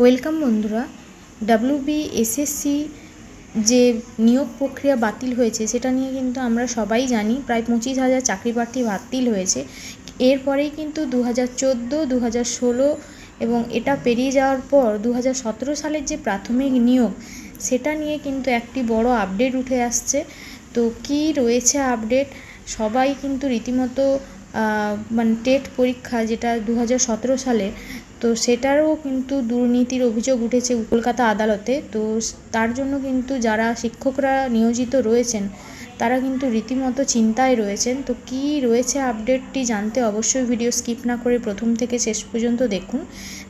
Welcome বন্ধুরা WB SSC যে নিয়োগ প্রক্রিয়া বাতিল হয়েছে, সেটা নিয়ে কিন্তু আমরা সবাই জানি, প্রায় পঁচিশ হাজার চাকরি প্রার্থী বাতিল হয়েছে। এরপরেই কিন্তু দু হাজার চোদ্দ দু হাজার ষোলো এবং এটা পেরিয়ে যাওয়ার পর দু হাজার সতেরো সালের যে প্রাথমিক নিয়োগ, সেটা নিয়ে কিন্তু একটি বড় আপডেট উঠে আসছে। তো কী রয়েছে আপডেট? সবাই কিন্তু রীতিমতো মানে টেট পরীক্ষা যেটা দু হাজার সতেরো সালে তো সেটারও কিন্তু দুর্নীতির অভিযোগ উঠেছে কলকাতা আদালতে। তো তার জন্য কিন্তু যারা শিক্ষকরা নিয়োজিত রয়েছেন, তারা কিন্তু রীতিমতো চিন্তায় রয়েছেন। তো কী রয়েছে আপডেটটি জানতে অবশ্যই ভিডিও স্কিপ না করে প্রথম থেকে শেষ পর্যন্ত দেখুন।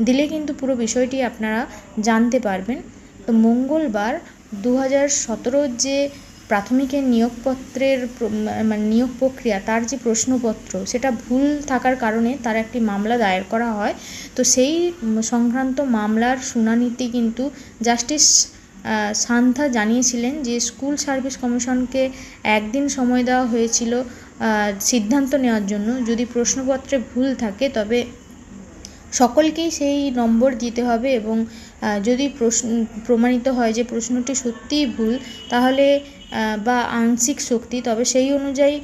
দিলে কিন্তু পুরো বিষয়টি আপনারা জানতে পারবেন। তো মঙ্গলবার দু হাজার যে প্রাথমিকের নিয়োগপত্রের মানে নিয়োগ প্রক্রিয়া, তার যে প্রশ্নপত্র, সেটা ভুল থাকার কারণে তার একটি মামলা দায়ের করা হয়। তো সেই সংক্রান্ত মামলার শুনানিতে কিন্তু জাস্টিস সান্থা জানিয়েছিলেন যে স্কুল সার্ভিস কমিশনকে একদিন সময় দেওয়া হয়েছিল সিদ্ধান্ত নেওয়ার জন্য। যদি প্রশ্নপত্রে ভুল থাকে, তবে সকলকেই সেই নম্বর দিতে হবে এবং যদি প্রশ্ন, প্রমাণিত হয় যে প্রশ্নটি সত্যিই ভুল, তাহলে বা আংশিক শক্তি, তবে সেই অনুযায়ী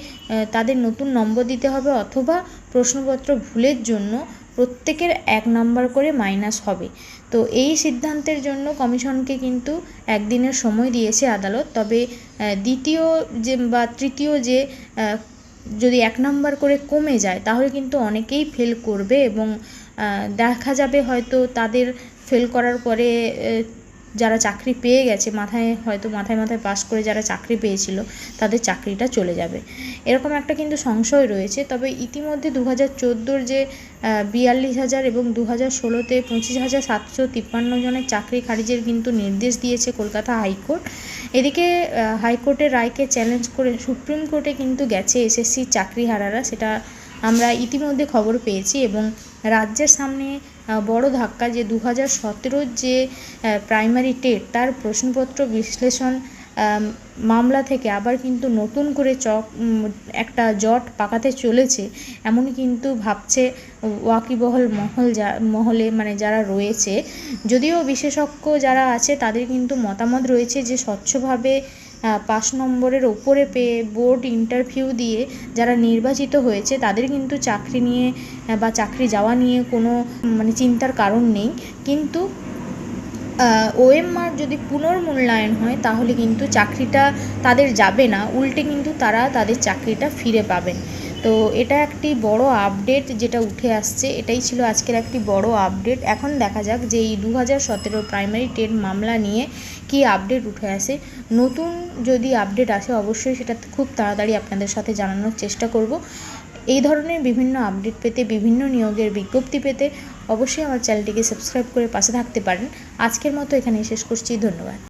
তাদের নতুন নম্বর দিতে হবে অথবা প্রশ্নপত্র ভুলের জন্য প্রত্যেকের এক নম্বর করে মাইনাস হবে। তো এই সিদ্ধান্তের জন্য কমিশনকে কিন্তু একদিনের সময় দিয়েছে আদালত, তবে দ্বিতীয় যে, বা তৃতীয় যে যদি এক নম্বর করে কমে যায়, তাহলে কিন্তু অনেকেই ফেল করবে এবং দেখা যাবে হয়তো তাদের ফেল করার পরে যারা চাকরি পেয়ে গেছে, মাথায় হয়তো মাথায় মাথায় পাস করে যারা চাকরি পেয়েছিল, তাদের চাকরিটা চলে যাবে। এরকম একটা কিন্তু সংশয় রয়েছে, তবে ইতিমধ্যে দু হাজার চোদ্দোর যে বিয়াল্লিশ হাজার এবং দু হাজার ষোলোতে পঁচিশ হাজার সাতশো তিপ্পান্ন জনের চাকরি খারিজের কিন্তু নির্দেশ দিয়েছে কলকাতা হাইকোর্ট। এদিকে হাইকোর্টের রায়কে চ্যালেঞ্জ করে সুপ্রিম কোর্টে কিন্তু গেছে এসএসসির চাকরিহারারা, সেটা আমরা ইতিমধ্যে খবর পেয়েছি এবং রাজ্যের সামনে বড় ধাক্কা যে দু হাজার যে প্রাইমারি টেট, তার প্রশ্নপত্র বিশ্লেষণ মামলা থেকে আবার কিন্তু নতুন করে চক একটা জট পাকাতে চলেছে। এমনই কিন্তু ভাবছে ওয়াকিবহল মহল যা, মহলে মানে যারা রয়েছে। যদিও বিশেষজ্ঞ যারা আছে, তাদের কিন্তু মতামত রয়েছে যে স্বচ্ছভাবে পাঁচ নম্বরের ওপরে পেয়ে বোর্ড ইন্টারভিউ দিয়ে যারা নির্বাচিত হয়েছে, তাদের কিন্তু চাকরি নিয়ে বা চাকরি যাওয়া নিয়ে কোনো মানে চিন্তার কারণ নেই। কিন্তু ওএমআর যদি পুনর্মূল্যায়ন হয়, তাহলে কিন্তু চাকরিটা তাদের যাবে না। উল্টে কিন্তু তারা তাদের চাকরিটা ফিরে পাবেন। তো এটা একটি বড় আপডেট যেটা উঠে আসছে, এটাই ছিল আজকের একটি বড় আপডেট এখন দেখা যাক যে এই দু হাজার সতেরো প্রাইমারি টেন মামলা নিয়ে কী আপডেট উঠে আসে। নতুন যদি আপডেট আসে, অবশ্যই সেটা খুব তাড়াতাড়ি আপনাদের সাথে জানানোর চেষ্টা করব। এই ধরনের বিভিন্ন আপডেট পেতে, বিভিন্ন নিয়োগের বিজ্ঞপ্তি পেতে অবশ্যই আমার চ্যানেলটিকে সাবস্ক্রাইব করে পাশে থাকতে পারেন। আজকের মতো এখানেই শেষ করছি। ধন্যবাদ।